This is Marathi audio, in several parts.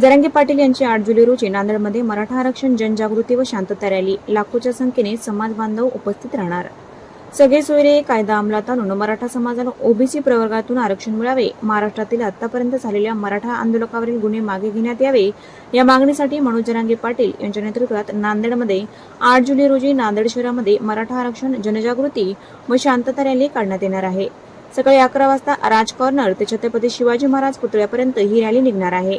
जरांगे पाटील यांची आठ जुलै रोजी नांदेडमध्ये मराठा आरक्षण जनजागृती व शांतता रॅली लाखोच्या संख्येने समाज बांधव उपस्थित राहणार. सगळे सोयरे कायदा अंमलात आणून मराठा समाजाला ओबीसी प्रवर्गातून आरक्षण मिळावे महाराष्ट्रातील आतापर्यंत झालेल्या मराठा आंदोलकावरील गुन्हे मागे घेण्यात यावे या मागणीसाठी मनोज जरांगे पाटील यांच्या नेतृत्वात नांदेडमध्ये आठ जुलै रोजी नांदेड शहरामध्ये मराठा आरक्षण जनजागृती व शांतता रॅली काढण्यात येणार आहे. सकाळी अकरा वाजता राज कॉर्नर ते छत्रपती शिवाजी महाराज पुतळ्यापर्यंत ही रॅली निघणार आहे.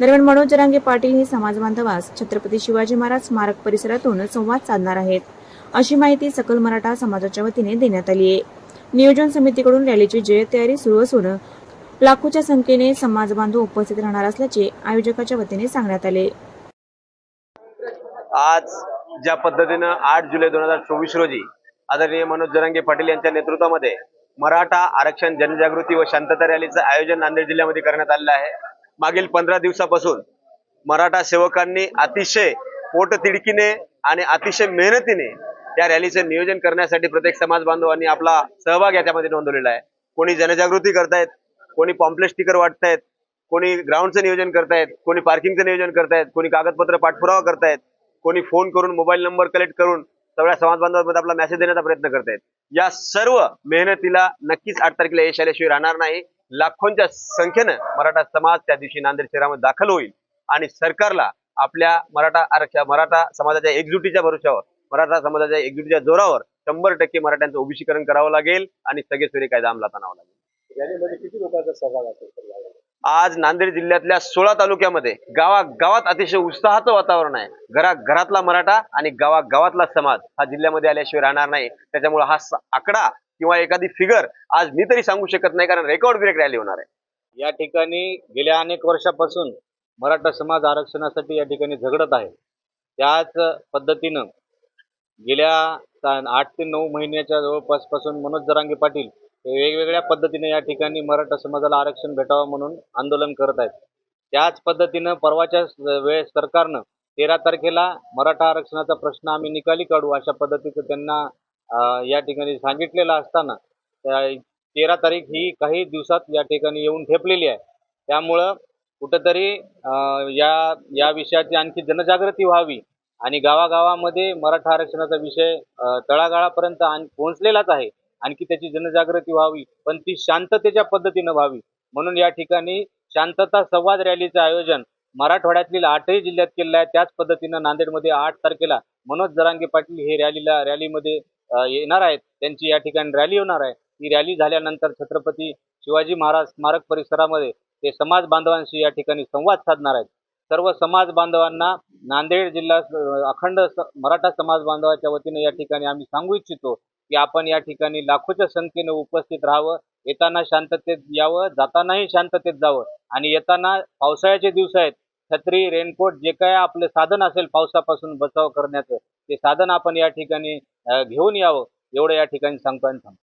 दरम्यान मनोज जरांगे पाटील हे समाज बांधवास छत्रपती शिवाजी महाराज स्मारक परिसरातून संवाद साधणार आहेत. अशी माहिती सकल मराठा समाजाच्या वतीने देण्यात आली आहे. नियोजन समितीकडून रॅलीची जय तयारी सुरू असून लाखोच्या संख्येने समाज बांधव उपस्थित राहणार असल्याचे आयोजकाच्या वतीने सांगण्यात आले. आज ज्या पद्धतीनं आठ जुलै दोन हजार चोवीस रोजी आदरणीय मनोज जरांगे पाटील यांच्या नेतृत्वामध्ये मराठा आरक्षण जनजागृती व शांतता रॅलीचं आयोजन नांदेड जिल्ह्यामध्ये करण्यात आलेलं आहे. मागील पंधरा दिवसापासून मराठा सेवकांनी अतिशय पोटतिडकीने आणि अतिशय मेहनतीने या रॅलीचं नियोजन करण्यासाठी प्रत्येक समाज बांधवांनी आपला सहभाग याच्यामध्ये नोंदवलेला आहे. कोणी जनजागृती करतायत कोणी पॉम्पलेट स्टिकर वाटतायत कोणी ग्राउंडचं नियोजन करतायत कोणी पार्किंगचं नियोजन करतायत कोणी कागदपत्र पाठपुरावा करतायत कोणी फोन करून मोबाईल नंबर कलेक्ट करून सगळ्या समाज बांधवांमध्ये आपला मेसेज देण्याचा प्रयत्न करतायत. या सर्व मेहनतीला नक्कीच आठ तारखेला यश आल्याशिवाय राहणार नाही. लाखोंच्या संख्येनं मराठा समाज त्या दिवशी नांदेड शहरामध्ये दाखल होईल. आणि सरकारला आपल्या मराठा आरक्षण मराठा समाजाच्या एकजुटीच्या भरोश्यावर मराठा समाजाच्या एकजुटीच्या जोरावर शंभर टक्के मराठ्यांचं ओबीसीकरण करावं लागेल आणि सगळे सोयरे कायदा अंमलात आणावा लागेल किती लोकांचा सहभाग असेल आज नांदेड जिल्ह्यातल्या सोळा तालुक्यामध्ये गावागावात अतिशय उत्साहाचं वातावरण आहे. घरा घरातला मराठा आणि गावागावातला समाज हा जिल्ह्यामध्ये आल्याशिवाय राहणार नाही. त्याच्यामुळे हा आकडा किंवा एखादी फिगर आज मी तरी सांगू शकत नाही कारण रेकॉर्ड ब्रेक रॅली होणार आहे. या ठिकाणी गेल्या अनेक वर्षापासून मराठा समाज आरक्षणासाठी या ठिकाणी झगडत आहे. त्याच पद्धतीनं गेल्या आठ ते नऊ महिन्याच्या जवळपासपासून मनोज जरांगे पाटील हे वेगवेगळ्या पद्धतीने या ठिकाणी मराठा समाजाला आरक्षण भेटावं म्हणून आंदोलन करत आहेत. त्याच पद्धतीनं परवाच्या वेळेस सरकारनं तेरा तारखेला मराठा आरक्षणाचा प्रश्न आम्ही निकाली काढू अशा पद्धतीचं त्यांना या ठिकाणी सांगितलेलं असताना तेरा तारीख ही काही दिवसात या ठिकाणी येऊन ठेपलेली आहे. त्यामुळं कुठंतरी या या विषयाची आणखी जनजागृती व्हावी आणि गावागावामध्ये मराठा आरक्षणाचा विषय तळागाळापर्यंत आण पोहोचलेलाच आहे. आणखी त्याची जनजागृती व्हावी पण ती शांततेच्या पद्धतीनं व्हावी. म्हणून या ठिकाणी शांतता संवाद रॅलीचं आयोजन मराठवाड्यातील आठही जिल्ह्यात केलेलं आहे. त्याच पद्धतीनं नांदेडमध्ये आठ तारखेला मनोज जरांगे पाटील हे रॅलीला रॅलीमध्ये येणार आहेत. त्यांची या ठिकाणी रॅली होणार आहे. ही रॅली झाल्यानंतर छत्रपती शिवाजी महाराज स्मारक परिसरामध्ये ते समाज बांधवांशी या ठिकाणी संवाद साधणार आहेत. सर्व समाज बांधवांना नांदेड जिल्हा अखंड मराठा समाज बांधवाच्या वतीने या ठिकाणी आम्ही सांगू इच्छितो की आपण या ठिकाणी लाखोच्या संख्येने उपस्थित राहावं. येताना शांततेत यावं जातानाही शांततेत जावं. आणि येताना पावसाळ्याचे दिवस आहेत. छत्री रेनकोट जे काय आपलं साधन असेल पावसापासून बचाव करण्याचं ते साधन आपण या ठिकाणी घेऊन यावं एवढं या ठिकाणी सांगतो. आणि थांबतो